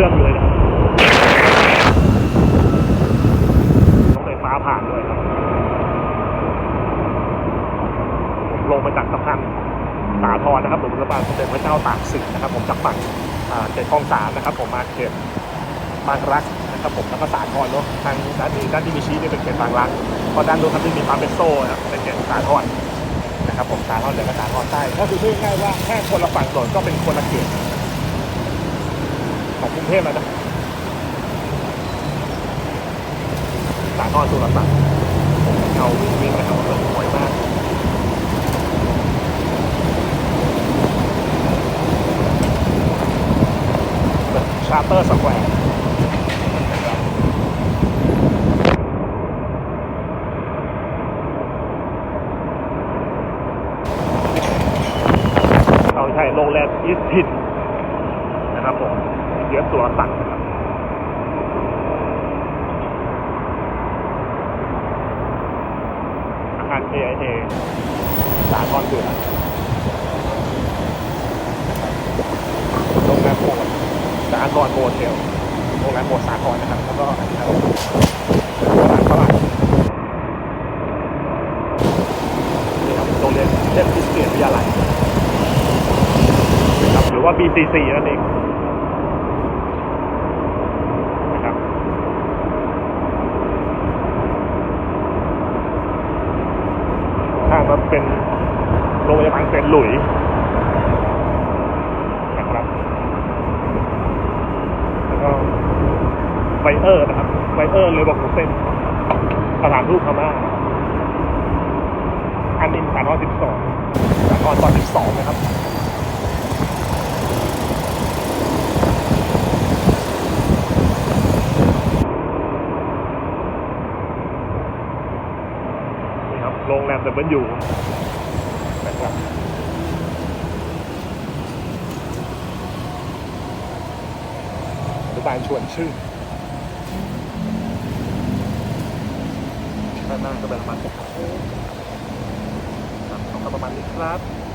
รื่องยเลยนะต้องไฟฟ้าผ่านด้วยครับ ลงไปจากสะพานสาทรนะครับหลวงพระบาทมเด็จพระเจ้าตากสินนะครับ ผมจากฝั่งเขตคลองสามนะครับ ผมมาเขตบางรักนะครับผมแล้วก็สาทรเนาะทางด้านนี้ด้านที่มีชี้เนี่ยเป็นเขตบางรักพอด้านนู้นครับที่มีความเป็นโซ่นะเป็นเขตสาทรนะครับผมสาทรเหนือกับสาทรใต้ก็คือพูดง่ายว่าแค่คนละฝั่งโซนก็เป็นคนละเขต ของกรุงเทพแล้วนะสาทรสุรศักดิ์เอาวิ่งๆนะครับมันสวยมากชาร์เตอร์สแควร์เอาใช่โรงแรมอีสทินนะครับผม เยอะตัวสั่งนะครับอาคาร AIA สาทรเดือโรงแรมโบสถ์สาทรโฮเทลโรงแรมโบสสาทรนะครับ แล้วก็อันนี้ครับร้านฝรั่งนี่ครับโรงเรียนเทพคริสเตียนวิทยาลัยนะครับหรือว่า BCC นั่นเองนะครับ ก็เป็นโรงพยาบาลเซนหลุยส์นะครับ แล้วก็ไบเออร์นะครับไบเออร์เลยบอกเส้นสถานทูตพม่าอันนินสาทรสิบสองสาทรตอนสิบสองนะครับ นี่ครับ โรงแรมเดบิวยูนะครับดูบานชวนชื่อด้านหน้าก็เป็นประมาณนี้ครับเอาเข้าประมาณนี้ครับ